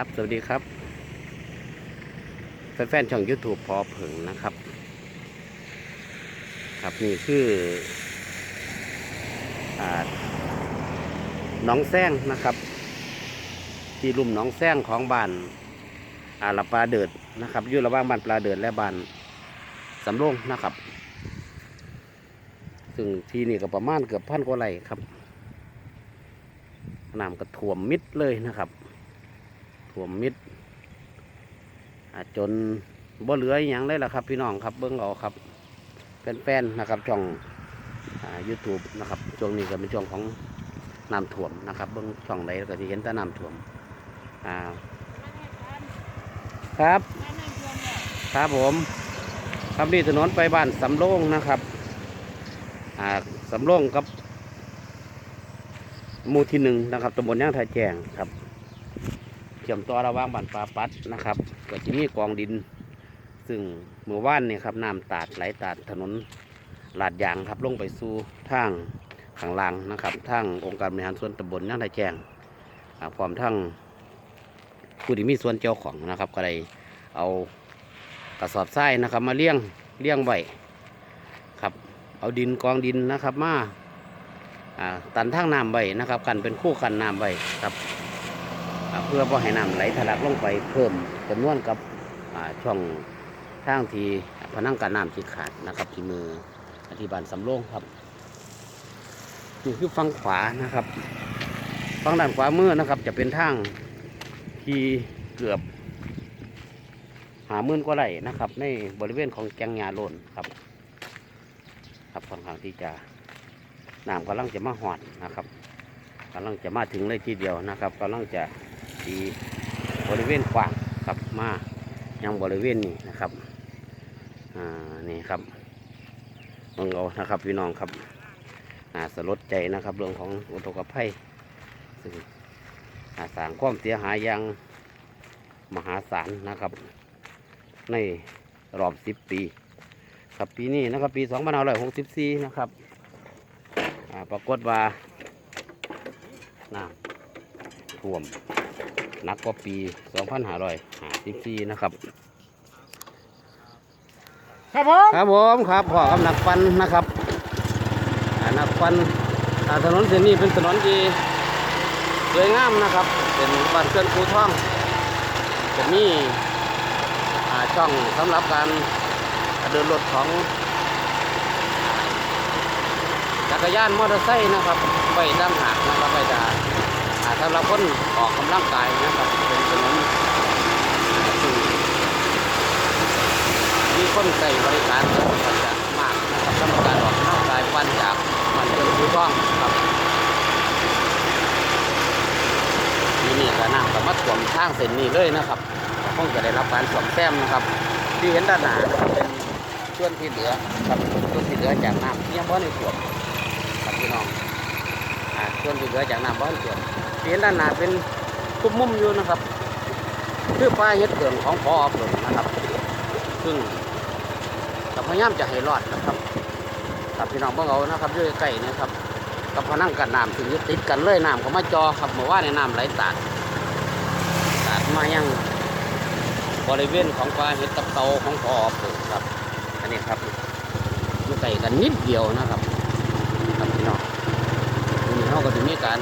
ครับ สวัสดีครับ แฟนๆช่อง YouTube พอเผงนะครับ ครับนี่คืออน้องแซงนะครับ ที่ลุ่มน้องแซงของบ้านอาลปลาเดิดนะครับอยู่ระหว่างบ้านปลาเดิดและบ้านสำโรงนะครับ ซึ่งที่นี่ก็ประมาณเกือบพันกว่าไร่ครับน้ำก็ท่วมมิดเลยนะครับ ท่วมมิดจนบ่เหลืออย่างเลยล่ะครับ พี่น้องครับเบิ้งเอาครับแฟนๆนะครับช่องยูทูบนะครับช่วงนี้ก็เป็นช่วงของน้ำท่วมนะครับเบิ้งช่องใดก็จะเห็นแต่น้ำท่วมอ่าครับ ครับผม ครับนี่ถนนไปบ้านสำโรงนะครับอ่าสำโรงกับหมู่ที่หนึ่งนะครับตำบลย่างไทาแจงครับ ชื่อมต่อระหว่างบ้านปลาปัดนะครับก็จะมีกองดิน ซึ่งเมื่อวานเนี่ยครับน้ำตาดไหลตาดถนนลาดยางครับลงไปสู่ทางข้างล่างนะครับทางองค์การบริหารส่วนตำบลย่างทแจงพร้อมทั้งผู้ที่มีส่วนเจ้าของนะครับก็ได้เอากระสอบทรายนะครับ มาเลี้ยงเลี้ยงไว้ครับ เอาดินกองดินนะครับมาตันทางน้ำไว้นะครับ กันเป็นคู่กันน้ำไว้ครับ เพื่อบ่ให้น้ำไหลทะลักลงไปเพิ่มจำนวนกับช่องทางที่พนังการน้ำที่ขาดนะครับที่มืออธิบาลสำโรงครับนี่คือฝั่งขวานะครับฝั่งด้านขวามือนะครับ จะเป็นทางที่เกือบหามื่นกว่าไร่นะครับ ในบริเวณของแกงยาโลนครับ ครับค่อนข้างที่จะน้ำกำลังจะมาหอดนะครับกำลังจะมาถึงเลยทีเดียวนะครับกำลังจะีบริเวณกว้างครับมายังบริเวณนี้นะครับอ่านี่ครับมองเอานะครับพี่น้องครับน่าสลดใจนะครับ เรื่องของอุทกภัยซึ่งอาสางความเสียหายอย่างมหาศาลนะครับ ในรอบสิบปี ครับปีนี้นะครับ ปี2564นะครับอ่าปรากฏว่าน้ำท่วม นักกว่าปี 2554 นะครับ ครับผมครับผมครับพ่อกับนักฟันนะครับอ่านักฟันอ่าถนนเส้นนี้เป็นถนนที่สวยงามนะครับ เป็นบ้านเคลื่อนคูท่องจะมีอ่าช่องสำหรับการเดินรถของจักรยานมอเตอร์ไซค์นะครับไปด้านหากนะครับไปจะ อ่าสำหรับคนออกกำลังกายนะครับเป็นถนนมีคนใส่บริการเยอะจะมากนะครับสำหรับการออกกำลังกายวันจากมันเป็นผู้ท่องครับที่นี่ก็น้ำก็มาท่วมทางเส้นนี้เลยนะครับคงจะได้รับการซ่อมแซมนะครับ ที่เห็นด้านหน้าเป็นส่วนที่เหลือครับส่วนที่เหลือจากน้ำที่ยังบ่ได้ท่วมครับพี่น้องอ่าส่วนที่เหลือจากน้ำบ่ได้ท่วม เห็นด้านหน้าเป็นทุกมุมอยู่นะครับคือป้ายเฮ็ดเกิงของพอเกิงนะครับ ซึ่งพยายามจะให้รอดนะครับครับพี่น้องเบิ่งเอานะครับอยู่ใกล้ๆนะครับกับพนังกันน้ำถึงอยู่ติดกันเลยน้ำก็มาจอครับเมื่อวาในน้ำไหลตาดตาดมายังบริเวณของปลาเห็ดตับเตาของพอเปิดครับ อันนี้ครับอยู่กล้กันนิดเดียวนะครับครับพี่น้องนี้เขาก็จะมีการ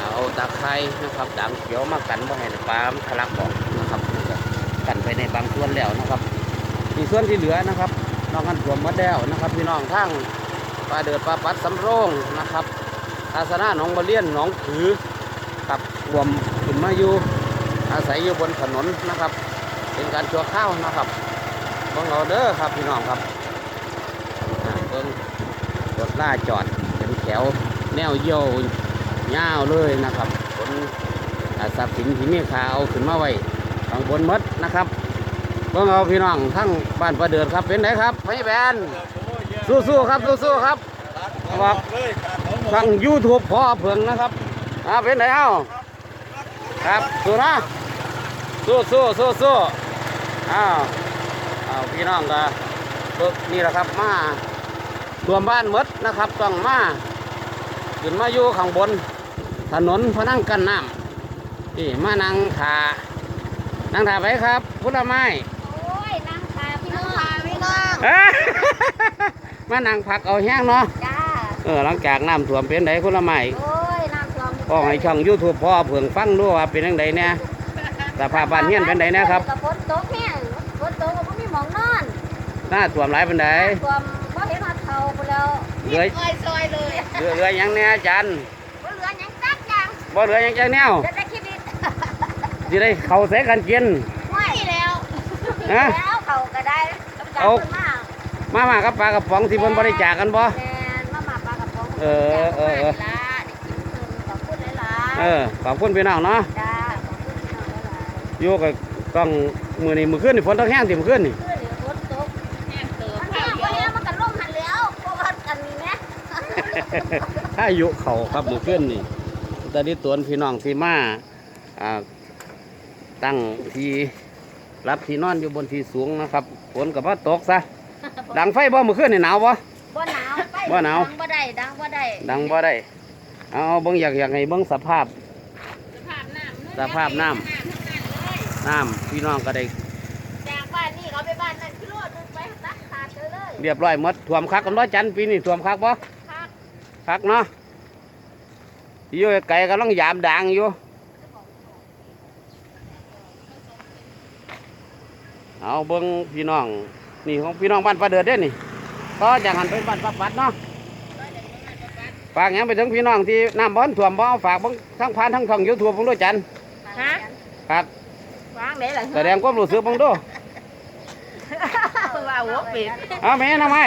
เอาตาไคร้นะครับดามเขียวมากันบ่ให้ปลามทะลักออกนะครับกันไปในบางส่วนแล้วนะครับมีส่วนที่เหลือนะครับนอกกันรวมมดแล้วนะครับพี่น้องทั้งปลาเดือดปลาปัดสำโรงนะครับศาสนาหนองบะเลียนหนองผือกับรวมขึ้นมาอยู่อาศัยอยู่บนถนนนะครับ เป็นการชั่วข้าวนะครับบิ่งเอาเด้อครับพี่น้องครับเบิ่งรถล่าจอดเป็นแถวแนวเยี่ยว ยาวเลยนะครับขนอ่าทรัพย์สินที่มีค่าเอาขึ้นมาไว้ข้างบนมดนะครับเพิ่งเอาพี่น้องทั้งบ้านประเดิดครับเป็นไงครับพี่แบนสู้ๆครับสู้ๆครับบอกทางยูทูบพ่อเผืองนะครับอ่าเป็นไงเอ้าครับสู้นะสู้สู้สู้สู้อ้าวอ้าวพี่น้องก็ฝึกนี่แหละครับมาตัวมบ้านมดนะครับต้องมาขึ้นมาอยู่ข้างบน ถนนพนังกันน้ำนี่มานั่งทานั่งทาไปครับพุทธไม้โอ้ยนางตาพี่น้องพี่น้องเอ้ย มานั่งพักเอาแห้งเนาะจ้าเออหลังจากน้ำท่วมเป็นไดพุทธไม้โอ้ยน้ำท่วมก็ให้ช่องยูทูบพ่อเพิ่งฟังดูว่าเป็นยังไงเนี่ยสภาพบ้านเฮียนเป็นไดนะครับกับฝนตกแห้งฝนตกก็บ่มีหมองนอนหน้าท่วมหลายเป็นไดท่วมบ่เห็นว่าเขาไปแล้วเหลือซอยซอยเลยเหลือเหลือหยังเนี่ยอาจา บ่เหลือหยังจังแนวจะได้ชีวิตสิได้เข้าใส่กันกินไม่แล้วฮะแล้วเขาก็ได้กำจัดเอาเพิ่นมามามากับปลากระป๋องที่เพิ่นบริจาคกันบ่แม่นมามาปลากระป๋องเออเออเออได้กินเพิ่นขอบคุณหลายเออขอบคุณพี่น้องเนาะๆจ้าขอบคุณพี่น้องหลายๆอยู่กับกล้องมื้อนี้มื้อคืนนี่ฝนตกแห้งติมื้อคืนนี่เพื่อนเดี๋ยวฝนตกแห้งเติมมันแห้งไปแล้วมันก็ล่มหันแล้วเพราะว่ากันนี่แหมถ้าอายุเขาครับมื้อคืนนี่ ตอนนี้ตวนพี่น้องที่มาอ่าตั้งที่รับที่นอนอยู่บนที่สูงนะครับฝนก็บ่ตกซะดังไฟบ่มื้อคืนนี่หนาวบ่บ่หนาวไปบ่หนาวดังบ่ได้ดังบ่ได้ดังบ่ได้เอาเบิ่งอยากอยากให้เบิ่งสภาพ สภาพน้ำน้ำพี่น้องก็ได้จากบ้านนี่เขาไปบ้านนั่นกิโลนึงไปตักขาดเธอเลยเรียบร้อยหมดท่วมคักกันร้อยจันทร์ปีนี้ท่วมคักบ่คักคักเนาะ อยู่ไกลกำลังยามด่างอยู่ เอาเบิ้งพี่น้อง นี่ของพี่น้องบ้านปลาเดือดเด้นี่ก็จากหันไปบ้านปลาปัดเนาะฝากหยังไปถึงพี่น้องที่น้ำบ่อนท่วมบ่เอาฝากเบิ่งทั้งพานทั้งช่องยูทูบเบิ่งด้วยจันทร์ฮะครับวางไหนล่ะแสดงความรู้สึกเบิ่งดูว่าหัวเป็ดเอาแม่น้ำไม้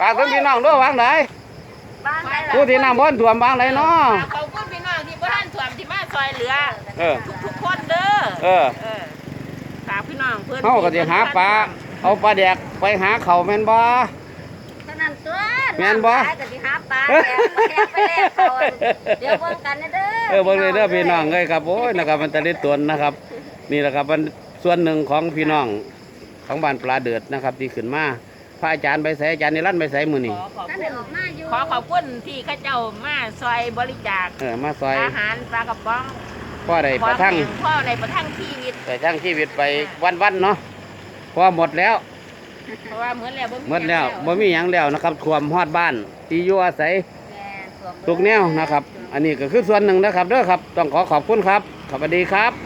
ฝากถึงพี่น้องด้วยวางไหนบ้านไหนล่ะผู้ที่น้ำบ่อนท่วมวางไหนเนาะ ซอยเหลือเออ ทุกๆคนเด้อเออ เออฝากพี่น้องเพื่อนเขาก็จะหาปลาเอาปลาแดกไปหาเขาแม่นบ่ เท่านั้นตัวแม่นบ่ำหลายก็สิหาปลาแดกแดกไปแลกเขาเดี๋ยวเบิ่งกันนะเด้อเออเบิ่งเลยเด้อพี่น้องเอ้ยครับโอ้ยนะครับมันตะลิดตวนนะครับ นี่แหละครับมันส่วนหนึ่งของพี่น้องของบ้านปลาเดือดนะครับที่ขึ้นมาพ ระอาจารย์ไปใส่อาจารย์นิรันดร์ไปใส่มือขนี่อขอบท่านคุได้ณออกมาอยู่ขอขอบคุณที่เข้าเจ้ามาซอยบริจาคเออมาซอยอาหารปลากระป๋องพ่อได้ประทังขอแพ่อในประทังชีวิตแต่ทั้งชีวิตไปวันๆเนาะพอหมดแล้วเพราะว่าเหมือนแล้วบ่หมดแล้วบ่มีหยังแล้วนะครับท่วมฮอดบ้านที่อยู่อาศัย แม่นสวมทุกแนวนะครับ อันนี้ก็คือส่วนหนึ่งนะครับเด้อครับ ต้องขอขอบคุณครับสวัสดีครับ